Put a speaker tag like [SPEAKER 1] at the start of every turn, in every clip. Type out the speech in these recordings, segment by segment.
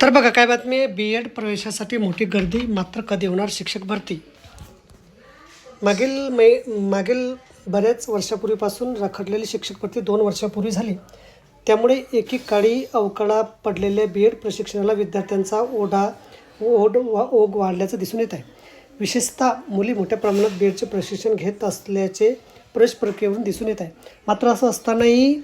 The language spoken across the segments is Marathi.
[SPEAKER 1] तर बघा काय बातमी आहे? बी एड प्रवेशासाठी मोठी गर्दी मात्र कधी होणार? शिक्षक भरती. मागील मै मागील बऱ्याच वर्षापूर्वीपासून रखडलेली शिक्षक भरती दोन वर्षापूर्वी झाली. त्यामुळे एकेकाळी अवकाळा पडलेल्या बी एड प्रशिक्षणाला विद्यार्थ्यांचा ओढा ओढ वा ओघ वाढल्याचं दिसून येत आहे. विशेषतः मुली मोठ्या प्रमाणात बी एडचे प्रशिक्षण घेत असल्याचे प्रवेश प्रक्रियेवरून दिसून येत आहे. मात्र असं असतानाही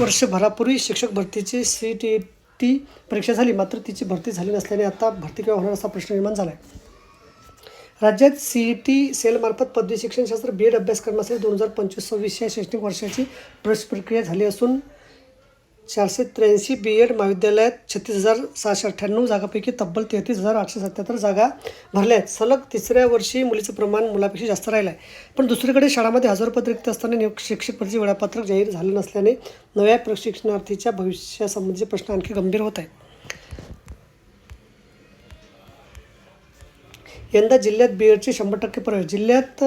[SPEAKER 1] वर्षभरापूर्वी शिक्षक भरतीची सी टी ती परीक्षा झाली मात्र तिची भरती झाली नसल्याने आता भरती केव्हा होणार असा प्रश्न निर्माण झाला आहे राज्यात सी ई टी सेलमार्फत पदवी शिक्षणशास्त्र बी एड अभ्यासक्रमासाठी दोन हजार पंचवीस सव्वीस या शैक्षणिक वर्षाची प्रवेश प्रक्रिया झाली असून चारशे त्र्याऐंशी बी एड महाविद्यालयात छत्तीस हजार सहाशे अठ्ठ्याण्णव जागापैकी तब्बल तेहतीस हजार आठशे सत्याहत्तर जागा भरल्या आहेत. सलग तिसऱ्या वर्षी मुलीचं प्रमाण मुलापेक्षा जास्त राहिलं आहे पण दुसरीकडे शाळामध्ये हजारो रिक्त असताना नियुक्त शिक्षक भरतीचे वेळापत्रक जाहीर झालं नसल्याने नव्या प्रशिक्षणार्थीच्या भविष्यासंबंधीचे प्रश्न आणखी गंभीर होत आहेत. यंदा जिल्ह्यात बी एडचे शंभर टक्के प्रवेश. जिल्ह्यात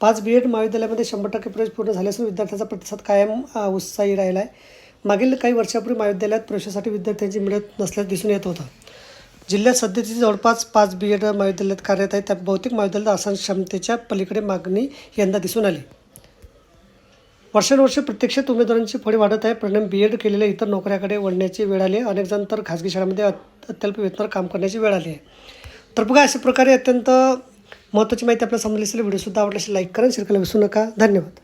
[SPEAKER 1] पाच बी एड महाविद्यालयामध्ये शंभर टक्के प्रवेश पूर्ण झाले असून विद्यार्थ्यांचा प्रतिसाद कायम उत्साही राहिला आहे मागील काही वर्षापूर्वी महाविद्यालयात प्रवेशासाठी विद्यार्थ्यांची मिळत नसल्यास दिसून येत होतं. जिल्ह्यात सध्याची जवळपास पाच बी एड महाविद्यालयात कार्यरत आहेत. त्या बहुतेक महाविद्यालयात आसन क्षमतेच्या पलीकडे मागणी यंदा दिसून आली. वर्षानुवर्षे प्रत्यक्षात उमेदवारांची फळी वाढत आहे. परिणाम बी एड केलेल्या इतर नोकऱ्याकडे वळण्याची वेळ आली आहे. अनेक जण तर खाजगी शाळांमध्ये अत्यल्प वेतनावर काम करण्याची वेळ आली आहे. तर बघा अशा प्रकारे अत्यंत महत्त्वाची माहिती आपल्याला समजली असेल. व्हिडिओसुद्धा आवडला असेल लाईक करा शेअर करायला विसरू नका. धन्यवाद.